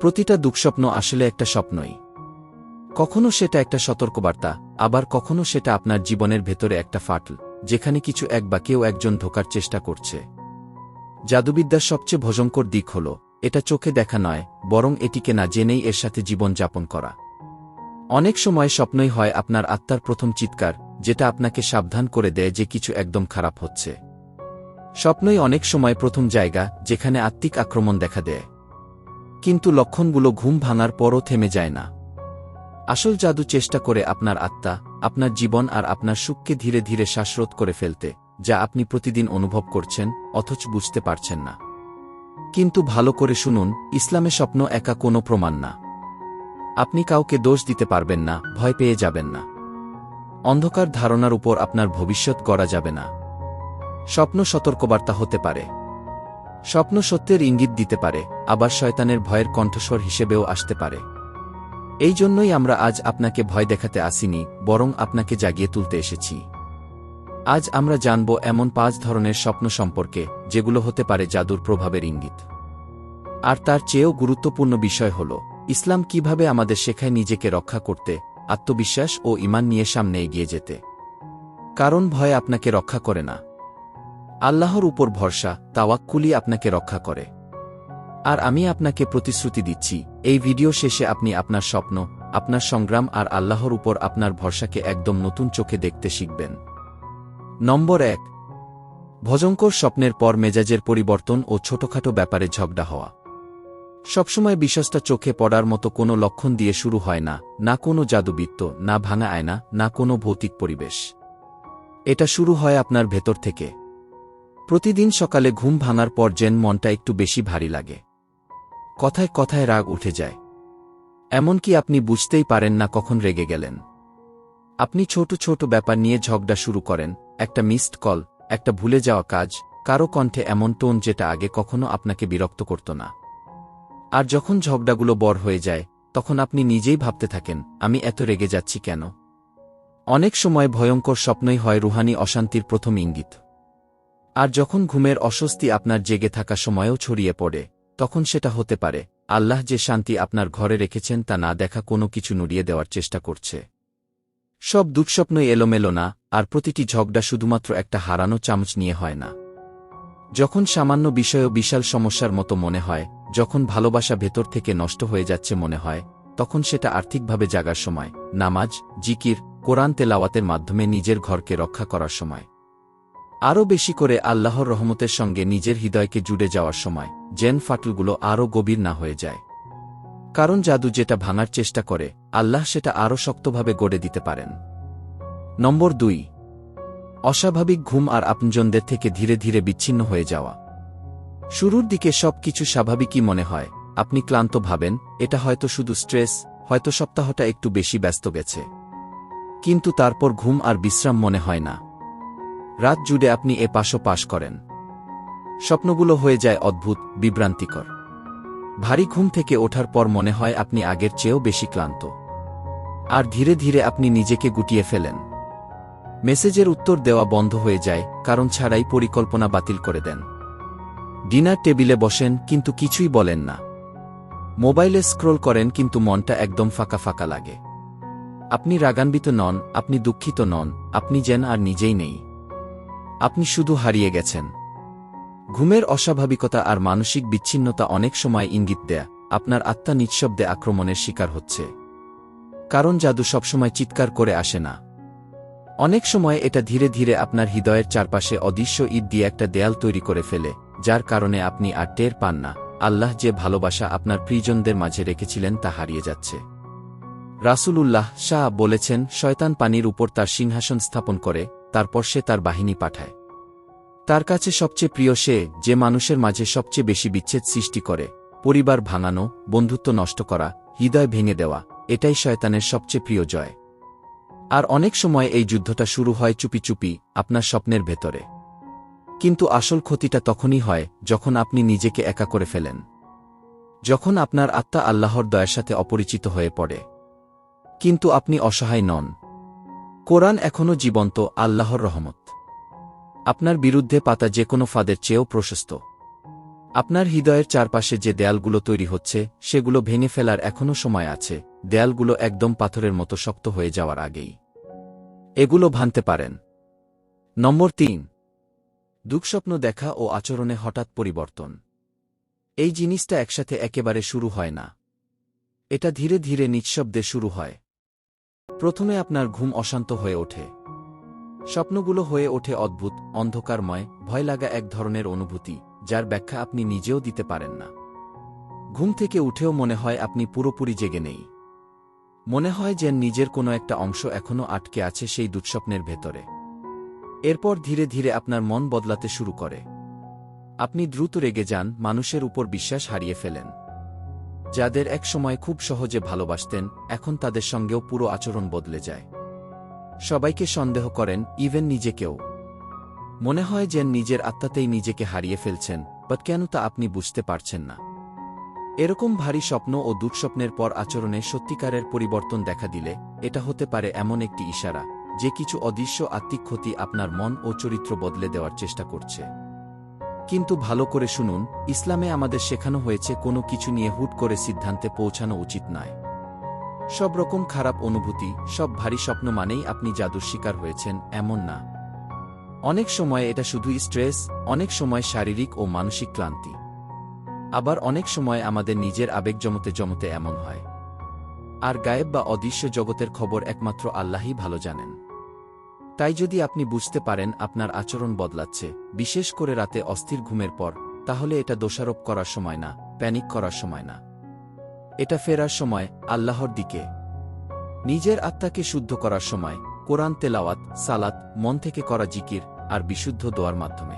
প্রতিটা দুঃস্বপ্ন আসলে একটা স্বপ্নই। কখনো সেটা একটা সতর্কবার্তা, আবার কখনো সেটা আপনার জীবনের ভেতরে একটা ফাটল, যেখানে কিছু এক বা কেউ একজন ঢোকার চেষ্টা করছে। জাদুবিদ্যার সবচেয়ে ভয়ঙ্কর দিক হল, এটা চোখে দেখা নয়, বরং এটিকে না জেনেই এর সাথে জীবন যাপন করা। অনেক সময় স্বপ্নই হয় আপনার আত্মার প্রথম চিৎকার, যেটা আপনাকে সাবধান করে দেয় যে কিছু একদম খারাপ হচ্ছে। স্বপ্নই অনেক সময় প্রথম জায়গা, যেখানে আত্মিক আক্রমণ দেখা দেয়। কিন্তু লক্ষণগুলো ঘুম ভাঙার পরও থেমে যায় না। আসল জাদু চেষ্টা করে আপনার আত্মা, আপনার জীবন আর আপনার সুখকে ধীরে ধীরে শ্বাসরোধ করে ফেলতে, যা আপনি প্রতিদিন অনুভব করছেন, অথচ বুঝতে পারছেন না। কিন্তু ভালো করে শুনুন, ইসলামে স্বপ্ন একা কোনো প্রমাণ না। আপনি কাউকে দোষ দিতে পারবেন না, ভয় পেয়ে যাবেন না। অন্ধকার ধারণার উপর আপনার ভবিষ্যৎ গড়া যাবে না। স্বপ্ন সতর্কবার্তা হতে পারে। স্বপ্ন সত্যের ইঙ্গিত দিতে পারে, আবার শয়তানের ভয়ের কণ্ঠস্বর হিসেবেও আসতে পারে। এই জন্যই আমরা আজ আপনাকে ভয় দেখাতে আসিনি, বরং আপনাকে জাগিয়ে তুলতে এসেছি। আজ আমরা জানব এমন পাঁচ ধরনের স্বপ্ন সম্পর্কে, যেগুলো হতে পারে জাদুর প্রভাবের ইঙ্গিত। আর তার চেয়েও গুরুত্বপূর্ণ বিষয় হল, ইসলাম কীভাবে আমাদের শেখায় নিজেকে রক্ষা করতে, আত্মবিশ্বাস ও ইমান নিয়ে সামনে এগিয়ে যেতে। কারণ ভয় আপনাকে রক্ষা করে না। আল্লাহর উপর ভরসা তাওয়াক্কুলি আপনাকে রক্ষা করে। আর আমি আপনাকে প্রতিশ্রুতি দিচ্ছি, এই ভিডিও শেষে আপনি আপনার স্বপ্ন, আপনার সংগ্রাম আর আল্লাহর উপর আপনার ভরসাকে একদম নতুন চোখে দেখতে শিখবেন। নম্বর এক ভজঙ্কর স্বপ্নের পর মেজাজের পরিবর্তন ও ছোটখাটো ব্যাপারে ঝগড়া হওয়া। সবসময় বিশ্বস্তা চোখে পড়ার মতো কোনো লক্ষণ দিয়ে শুরু হয় না না কোনো জাদুবৃত্ত, না ভাঙা আয়না, না কোনো ভৌতিক পরিবেশ। এটা শুরু হয় আপনার ভেতর থেকে। প্রতিদিন সকালে ঘুম ভাঙার পর যেন মনটা একটু বেশি ভারী লাগে। কথায় কথায় রাগ উঠে যায়। এমনকি আপনি বুঝতেই পারেন না কখন রেগে গেলেন। আপনি ছোট ছোট ব্যাপার নিয়ে ঝগড়া শুরু করেন, একটা মিসড কল, একটা ভুলে যাওয়া কাজ, কারও কণ্ঠে এমন টোন যেটা আগে কখনো আপনাকে বিরক্ত করত না। আর যখন ঝগড়াগুলো বড় হয়ে যায়, তখন আপনি নিজেই ভাবতে থাকেন, আমি এত রেগে যাচ্ছি কেন? অনেক সময় ভয়ঙ্কর স্বপ্নই হয় রুহানি অশান্তির প্রথম ইঙ্গিত। আর যখন ঘুমের অস্বস্তি আপনার জেগে থাকা সময়েও ছড়িয়ে পড়ে, তখন সেটা হতে পারে, আল্লাহ যে শান্তি আপনার ঘরে রেখেছেন তা না দেখা কোনো কিছু নুড়িয়ে দেওয়ার চেষ্টা করছে। সব দুঃস্বপ্নই এলোমেলো না, আর প্রতিটি ঝগড়া শুধুমাত্র একটা হারানো চামচ নিয়ে হয় না। যখন সামান্য বিষয়ও বিশাল সমস্যার মতো মনে হয়, যখন ভালোবাসা ভেতর থেকে নষ্ট হয়ে যাচ্ছে মনে হয়, তখন সেটা আর্থিকভাবে জাগার সময়, নামাজ, জিকির, কোরআন তেলাওয়াতের মাধ্যমে নিজের ঘরকে রক্ষা করার সময়। আরও বেশি করে আল্লাহর রহমতের সঙ্গে নিজের হৃদয়কে জুড়ে যাওয়ার সময়, জেন ফাটলগুলো আরও গভীর না হয়ে যায়। কারণ জাদু যেটা ভাঙার চেষ্টা করে, আল্লাহ সেটা আরও শক্তভাবে গড়ে দিতে পারেন। নম্বর দুই, অস্বাভাবিক ঘুম আর আপনজনদের থেকে ধীরে ধীরে বিচ্ছিন্ন হয়ে যাওয়া। শুরুর দিকে সব কিছু স্বাভাবিকই মনে হয়, আপনি ক্লান্ত ভাবেন, এটা হয়তো শুধু স্ট্রেস, হয়তো সপ্তাহটা একটু বেশি ব্যস্ত গেছে। কিন্তু তারপর ঘুম আর বিশ্রাম মনে হয় না। রাত জুড়ে আপনি এ পাশও পাশ করেন। স্বপ্নগুলো হয়ে যায় অদ্ভুত, বিভ্রান্তিকর। ভারী ঘুম থেকে ওঠার পর মনে হয় আপনি আগের চেয়েও বেশি ক্লান্ত। আর ধীরে ধীরে আপনি নিজেকে গুটিয়ে ফেলেন। মেসেজের উত্তর দেওয়া বন্ধ হয়ে যায়, কারণ ছাড়াই পরিকল্পনা বাতিল করে দেন। ডিনার টেবিলে বসেন, কিন্তু কিছুই বলেন না। মোবাইলে স্ক্রোল করেন, কিন্তু মনটা একদম ফাঁকা ফাঁকা লাগে। আপনি রাগান্বিত নন, আপনি দুঃখিত নন, আপনি যেন আর নিজেই নেই। আপনি শুধু হারিয়ে গেছেন। ঘুমের অস্বাভাবিকতা আর মানসিক বিচ্ছিন্নতা অনেক সময় ইঙ্গিত দেয়া, আপনার আত্মা নিঃশব্দে আক্রমণের শিকার হচ্ছে। কারণ জাদু সবসময় চিৎকার করে আসে না। অনেক সময় এটা ধীরে ধীরে আপনার হৃদয়ের চারপাশে অদৃশ্য ঈদ দিয়ে একটা দেয়াল তৈরি করে ফেলে, যার কারণে আপনি আর টের পান না। আল্লাহ যে ভালোবাসা আপনার প্রিয়জনদের মাঝে রেখেছিলেন তা হারিয়ে যাচ্ছে। রাসূলুল্লাহ শাহ বলেছেন, শয়তান পানির উপর তার সিংহাসন স্থাপন করে তারপর সে তার বাহিনী পাঠায়। তার কাছে সবচেয়ে প্রিয় সে, যে মানুষের মাঝে সবচেয়ে বেশি বিচ্ছেদ সৃষ্টি করে, পরিবার ভাঙানো, বন্ধুত্ব নষ্ট করা, হৃদয় ভেঙে দেওয়া, এটাই শয়তানের সবচেয়ে প্রিয় জয়। আর অনেক সময় এই যুদ্ধটা শুরু হয় চুপি চুপি, আপনার স্বপ্নের ভেতরে। কিন্তু আসল ক্ষতিটা তখনই হয়, যখন আপনি নিজেকে একা করে ফেলেন। যখন আপনার আত্মা আল্লাহর দয়ার সাথে অপরিচিত হয়ে পড়ে। কিন্তু আপনি অসহায় নন। কোরআন এখনও জীবন্ত, আল্লাহর রহমত। আপনার বিরুদ্ধে পাতা যে কোনো ফাদের চেয়েও প্রশস্ত। আপনার হৃদয়ের চারপাশে যে দেয়ালগুলো তৈরি হচ্ছে, সেগুলো ভেঙে ফেলার এখনও সময় আছে, দেয়ালগুলো একদম পাথরের মতো শক্ত হয়ে যাওয়ার আগেই। এগুলো ভাঙতে পারেন। নম্বর তিন। দুঃস্বপ্ন দেখা ও আচরণে হঠাৎ পরিবর্তন। এই জিনিসটা একসাথে একেবারে শুরু হয় না। এটা ধীরে ধীরে নিঃশব্দে শুরু হয়। প্রথমে আপনার ঘুম অশান্ত হয়ে ওঠে। স্বপ্নগুলো হয়ে ওঠে অদ্ভুত, অন্ধকারময় ভয় লাগা এক ধরনের অনুভূতি, যার ব্যাখ্যা আপনি নিজেও দিতে পারেন না। ঘুম থেকে উঠেও মনে হয় আপনি পুরোপুরি জেগে নেই। মনে হয় যে নিজের কোনো একটা অংশ এখনও আটকে আছে সেই দুঃস্বপ্নের ভেতরে। এরপর ধীরে ধীরে আপনার মন বদলাতে শুরু করে। আপনি দ্রুত রেগে যান, মানুষের উপর বিশ্বাস হারিয়ে ফেলেন। যাদের একসময় খুব সহজে ভালোবাসতেন, এখন তাদের সঙ্গেও পুরো আচরণ বদলে যায়। সবাইকে সন্দেহ করেন ইভেন নিজেকেও। মনে হয় যেন নিজের আত্মাতেই নিজেকে হারিয়ে ফেলছেন বাট কেন তা আপনি বুঝতে পারছেন না। এরকম ভারী স্বপ্ন ও দুঃস্বপ্নের পর আচরণে সত্যিকারের পরিবর্তন দেখা দিলে, এটা হতে পারে এমন একটি ইশারা, যে কিছু অদৃশ্য আত্মিক ক্ষতি আপনার মন ও চরিত্র বদলে দেওয়ার চেষ্টা করছে। কিন্তু ভালো করে শুনুন, ইসলামে আমাদের শেখানো হয়েছে কোনো কিছু নিয়ে হুট করে সিদ্ধান্তে পৌঁছানো উচিত নয়। সব রকম খারাপ অনুভূতি, সব ভারী স্বপ্ন মানেই আপনি জাদুর শিকার হয়েছেন, এমন না। অনেক সময় এটা শুধুই স্ট্রেস, অনেক সময় শারীরিক ও মানসিক ক্লান্তি। আবার অনেক সময় আমাদের নিজের আবেগ জমতে জমতে এমন হয়। আর গায়েব বা অদৃশ্য জগতের খবর একমাত্র আল্লাহই ভালো জানেন। তাই যদি আপনি বুঝতে পারেন আপনার আচরণ বদলাচ্ছে, বিশেষ করে রাতে অস্থির ঘুমের পর, তাহলে এটা দোষারোপ করার সময় না, প্যানিক করার সময় না। এটা ফেরার সময়, আল্লাহর দিকে। নিজের আত্মাকে শুদ্ধ করার সময়, কোরআন তেলাওয়াত, সালাত, মন থেকে করা জিকির, আর বিশুদ্ধ দোয়ার মাধ্যমে।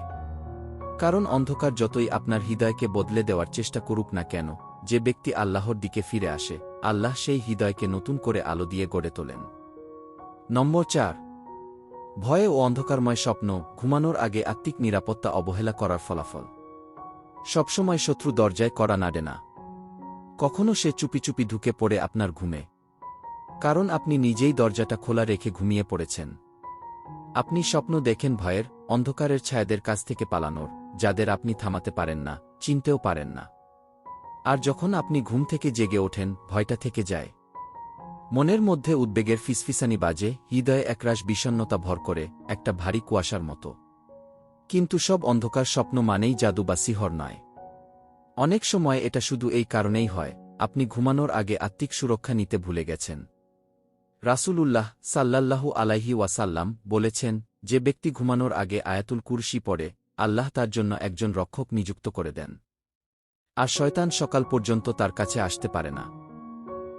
কারণ অন্ধকার যতই আপনার হৃদয়কে বদলে দেওয়ার চেষ্টা করুক না কেন, যে ব্যক্তি আল্লাহর দিকে ফিরে আসে, আল্লাহ সেই হৃদয়কে নতুন করে আলো দিয়ে গড়ে তোলেন। নম্বর চার ভয়ে ও অন্ধকারময় স্বপ্ন ঘুমানোর আগে আত্মিক নিরাপত্তা অবহেলা করার ফলাফল। সবসময় শত্রু দরজায় করা নাড়ে না। কখনো সে চুপি চুপি ঢুকে পড়ে আপনার ঘুমে। কারণ আপনি নিজেই দরজাটা খোলা রেখে ঘুমিয়ে পড়েছেন। আপনি স্বপ্ন দেখেন ভয়ের, অন্ধকারের ছায়াদের কাছ থেকে পালানোর, যাদের আপনি থামাতে পারেন না, চিনতেও পারেন না। আর যখন আপনি ঘুম থেকে জেগে ওঠেন, ভয়টা থেকে যায়। মনের মধ্যে উদ্বেগের ফিসফিসানি বাজে, হৃদয়ে একরাশ বিষণ্নতা ভর করে, একটা ভারী কুয়াশার মতো। কিন্তু সব অন্ধকার স্বপ্ন মানেই জাদু বা সিহর নয়। অনেক সময় এটা শুধু এই কারণেই হয়, আপনি ঘুমানোর আগে আত্মিক সুরক্ষা নিতে ভুলে গেছেন। রাসূলুল্লাহ সাল্লাল্লাহু আলাইহি ওয়াসাল্লাম বলেছেন, যে ব্যক্তি ঘুমানোর আগে আয়াতুল কুরসি পড়ে, আল্লাহ তার জন্য একজন রক্ষক নিযুক্ত করে দেন। আর শয়তান সকাল পর্যন্ত তার কাছে আসতে পারে না।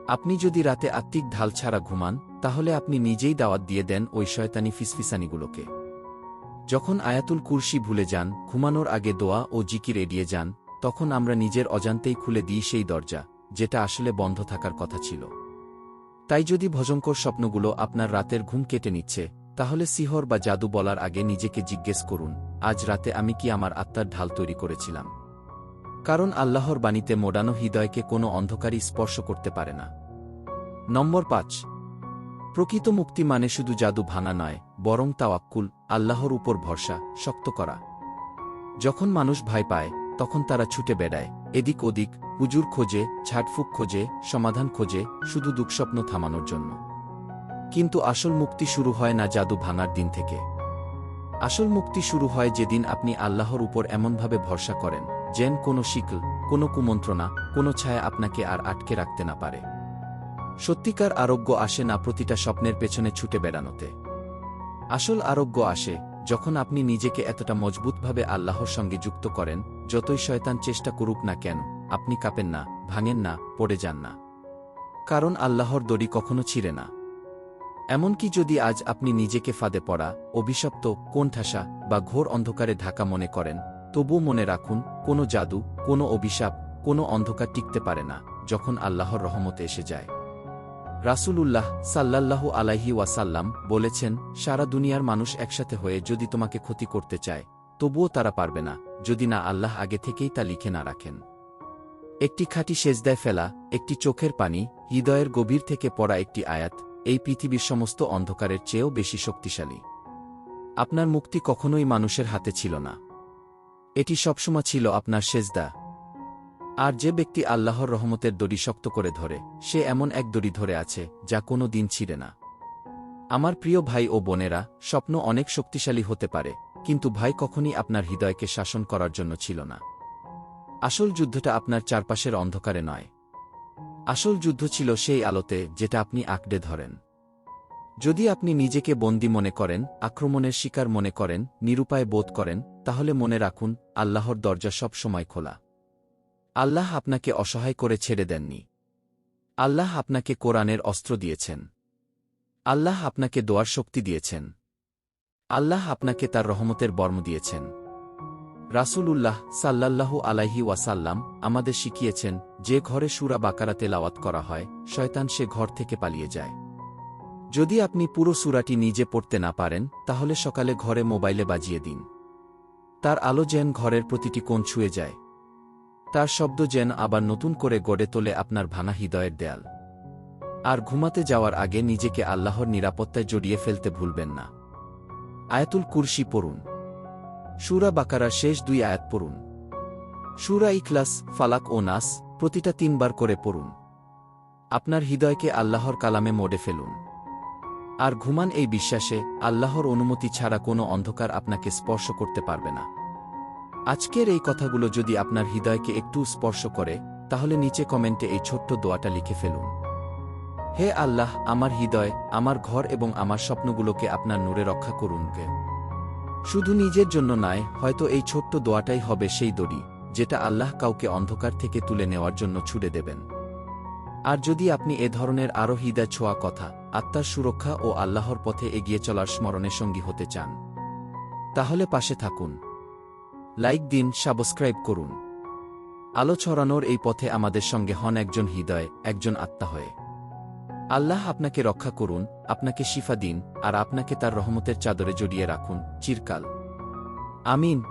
আপনি যদি রাতে আত্মিক ঢাল ছাড়া ঘুমান, তাহলে আপনি নিজেই দাওয়াত দিয়ে দেন ওই শয়তানি ফিসফিসানিগুলোকে। যখন আয়াতুল কুরসি ভুলে যান, ঘুমানোর আগে দোয়া ও জিকির এড়িয়ে যান, তখন আমরা নিজের অজান্তেই খুলে দিই সেই দরজা, যেটা আসলে বন্ধ থাকার কথা ছিল। তাই যদি ভজঙ্কর স্বপ্নগুলো আপনার রাতের ঘুম কেটে নিচ্ছে, তাহলে সিহর বা জাদু বলার আগে নিজেকে জিজ্ঞেস করুন, আজ রাতে আমি কি আমার আত্মার ঢাল তৈরি করেছিলাম? কারণ আল্লাহর বাণীতে মোডানো হৃদয়কে কোনো অন্ধকারই স্পর্শ করতে পারে না। নম্বর পাঁচ। প্রকৃত মুক্তি মানে শুধু জাদু ভাঙা নয়, বরং তাওয়াক্কুল, আল্লাহর উপর ভরসা, শক্ত করা। যখন মানুষ ভয় পায়, তখন তারা ছুটে বেড়ায়, এদিক ওদিক, হুজুর খোঁজে ছাটফুক খোঁজে, সমাধান খোঁজে, শুধু দুঃস্বপ্ন থামানোর জন্য। কিন্তু আসল মুক্তি শুরু হয় না জাদু ভাঙার দিন থেকে। আসল মুক্তি শুরু হয় যেদিন আপনি আল্লাহর উপর এমনভাবে ভরসা করেন। যেন কোনো শিকল, কোনো কুমন্ত্রণা, কোনো ছায়া আপনাকে আর আটকে রাখতে না পারে। সত্যিকার আরোগ্য আসে না প্রতিটা স্বপ্নের পেছনে ছুটে বেড়ানোতে। আসল আরোগ্য আসে যখন আপনি নিজেকে এতটা মজবুতভাবে আল্লাহর সঙ্গে যুক্ত করেন, যতই শয়তান চেষ্টা করুক না কেন, আপনি কাঁপেন না, ভাঙেন না, পড়ে যান না। কারণ আল্লাহর দড়ি কখনো ছিঁড়ে না। এমনকি যদি আজ আপনি নিজেকে ফাঁদে পড়া, অভিশপ্ত, কোণঠাসা বা ঘোর অন্ধকারে ঢাকা মনে করেন, তবুও মনে রাখুন কোনো জাদু, কোনো অভিশাপ, কোনো অন্ধকার টিকতে পারে না, যখন আল্লাহর রহমতে এসে যায়। রাসূলুল্লাহ সাল্লাল্লাহু আলাইহি ওয়াসাল্লাম বলেছেন, সারা দুনিয়ার মানুষ একসাথে হয়ে যদি তোমাকে ক্ষতি করতে চায়, তবুও তারা পারবে না, যদি না আল্লাহ আগে থেকেই তা লিখে না রাখেন। একটি খাঁটি সেজদায় ফেলা, একটি চোখের পানি, হৃদয়ের গভীর থেকে পড়া একটি আয়াত, এই পৃথিবীর সমস্ত অন্ধকারের চেয়েও বেশি শক্তিশালী। আপনার মুক্তি কখনোই মানুষের হাতে ছিল না। এটি সবসময় ছিল আপনার সেজদা। আর যে ব্যক্তি আল্লাহর রহমতের দড়ি শক্ত করে ধরে, সে এমন এক দড়ি ধরে আছে, যা কোনো দিন ছিঁড়ে না। আমার প্রিয় ভাই ও বোনেরা, স্বপ্ন অনেক শক্তিশালী হতে পারে, কিন্তু ভাই কখনই আপনার হৃদয়কে শাসন করার জন্য ছিল না। আসল যুদ্ধটা আপনার চারপাশের অন্ধকারে নয়। আসল যুদ্ধ ছিল সেই আলোতে, যেটা আপনি আঁকড়ে ধরেন। যদি আপনি নিজেকে বন্দী মনে করেন, আক্রমণের শিকার মনে করেন, নিরুপায় বোধ করেন, তাহলে মনে রাখুন, আল্লাহর দরজা সব সময় খোলা। আল্লাহ আপনাকে অসহায় করে ছেড়ে দেননি। আল্লাহ আপনাকে কোরআনের অস্ত্র দিয়েছেন। আল্লাহ আপনাকে দোয়ার শক্তি দিয়েছেন। আল্লাহ আপনাকে তার রহমতের বর্ম দিয়েছেন। রাসূলুল্লাহ সাল্লাল্লাহু আলাইহি ওয়াসাল্লাম আমাদের শিখিয়েছেন, যে ঘরে সুরা বাকারাতে লাওয়াত করা হয়, শয়তান সে ঘর থেকে পালিয়ে যায়। যদি আপনি পুরো সুরাটি নিজে পড়তে না পারেন, তাহলে সকালে ঘরে মোবাইলে বাজিয়ে দিন। তার আলো যেন ঘরের প্রতিটি কোণ ছুঁয়ে যায়। তার শব্দ যেন আবার নতুন করে গড়ে তোলে আপনার ভাঙা হৃদয়ের দেয়াল। আর ঘুমাতে যাওয়ার আগে নিজেকে আল্লাহর নিরাপত্তায় জড়িয়ে ফেলতে ভুলবেন না। আয়াতুল কুরসি পড়ুন। সুরা বাকারার শেষ দুই আয়াত পড়ুন। সুরা ইখলাস, ফালাক ও নাস প্রতিটা তিনবার করে পড়ুন। আপনার হৃদয়কে আল্লাহর কালামে মোড়ে ফেলুন। আর ঘুমান এই বিশ্বাসে, আল্লাহর অনুমতি ছাড়া কোনো অন্ধকার আপনাকে স্পর্শ করতে পারবে না। আজকের এই কথাগুলো যদি আপনার হৃদয়কে একটু স্পর্শ করে, তাহলে নিচে কমেন্টে এই ছোট্ট দোয়াটা লিখে ফেলুন। হে আল্লাহ, আমার হৃদয়, আমার ঘর এবং আমার স্বপ্নগুলোকে আপনার নূরে রক্ষা করুন গে। শুধু নিজের জন্য নয়, হয়তো এই ছোট্ট দোয়াটাই হবে সেই দড়ি, যেটা আল্লাহ কাউকে অন্ধকার থেকে তুলে নেওয়ার জন্য ছুড়ে দেবেন। আর যদি আপনি এ ধরনের আরও হৃদয় ছোঁয়া কথা, আত্মার সুরক্ষা ও আল্লাহর পথে এগিয়ে চলার স্মরণে সঙ্গী হতে চান, তাহলে পাশে থাকুন। লাইক দিন, সাবস্ক্রাইব করুন। আলো ছড়ানোর এই পথে আমাদের সঙ্গে হন একজন হৃদয়, একজন আত্মা হয়ে। আল্লাহ আপনাকে রক্ষা করুন, আপনাকে শিফা দিন, আর আপনাকে তার রহমতের চাদরে জড়িয়ে রাখুন। চিরকাল। আমিন।